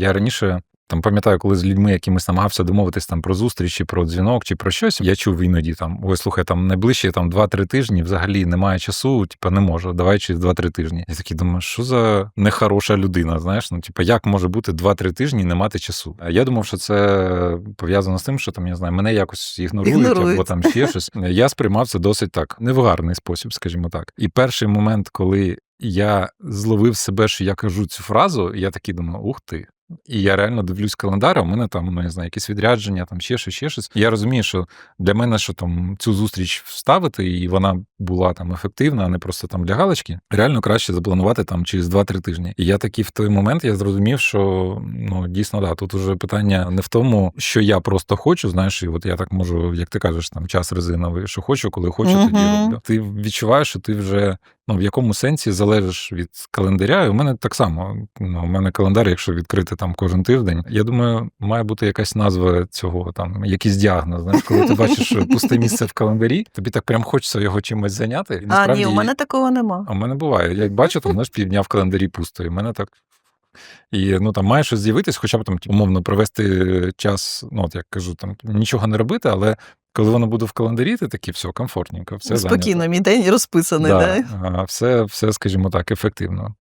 Я раніше там пам'ятаю, коли з людьми якимись намагався домовитись там про зустріч, чи про дзвінок, чи про щось. Я чув іноді там: ой, слухай, там найближчі там 2-3 тижні взагалі немає часу, типа не можу. Давай через 2-3 тижні. Я такий думаю, що за нехороша людина, знаєш? Ну, типа, як може бути 2-3 тижні не мати часу? А я думав, що це пов'язано з тим, що там я знаю, мене якось ігнорують, Ігнорують. або там ще щось. Я сприймав це досить так, не в гарний спосіб, скажімо так. І перший момент, коли я зловив себе, що я кажу цю фразу, я такий думаю, ух ти. І я реально дивлюсь календар, а у мене там, ну не знаю, якісь відрядження, там ще щось, ще щось. І я розумію, що для мене, що там цю зустріч вставити, і вона була там ефективна, а не просто там для галочки, реально краще запланувати там через 2-3 тижні. І я такий в той момент я зрозумів, що ну дійсно да, тут уже питання не в тому, що я просто хочу, знаєш, і от я так можу, як ти кажеш, там час резиновий, що хочу, коли хочу, тоді роблю. Ти відчуваєш, що ти вже ну, в якому сенсі залежиш від календаря. І у мене так само. Ну, у мене календар, якщо відкрити там кожен тиждень, я думаю, має бути якась назва цього, там якийсь діагноз. Знаєш, коли ти бачиш пусте місце в календарі, тобі так прям хочеться його чимось зайняти. І А, ні, у мене такого нема. а в мене буває. Я як бачу, там знаєш, півдня в календарі пусто, і в мене так. І ну там має щось з'явитись, хоча б там умовно провести час, ну от як кажу, там нічого не робити, але коли воно буде в календарі, ти такий все комфортненько, все Спокійно, зайнято. мій день розписаний, да. Да, а, все, все, скажімо так, ефективно.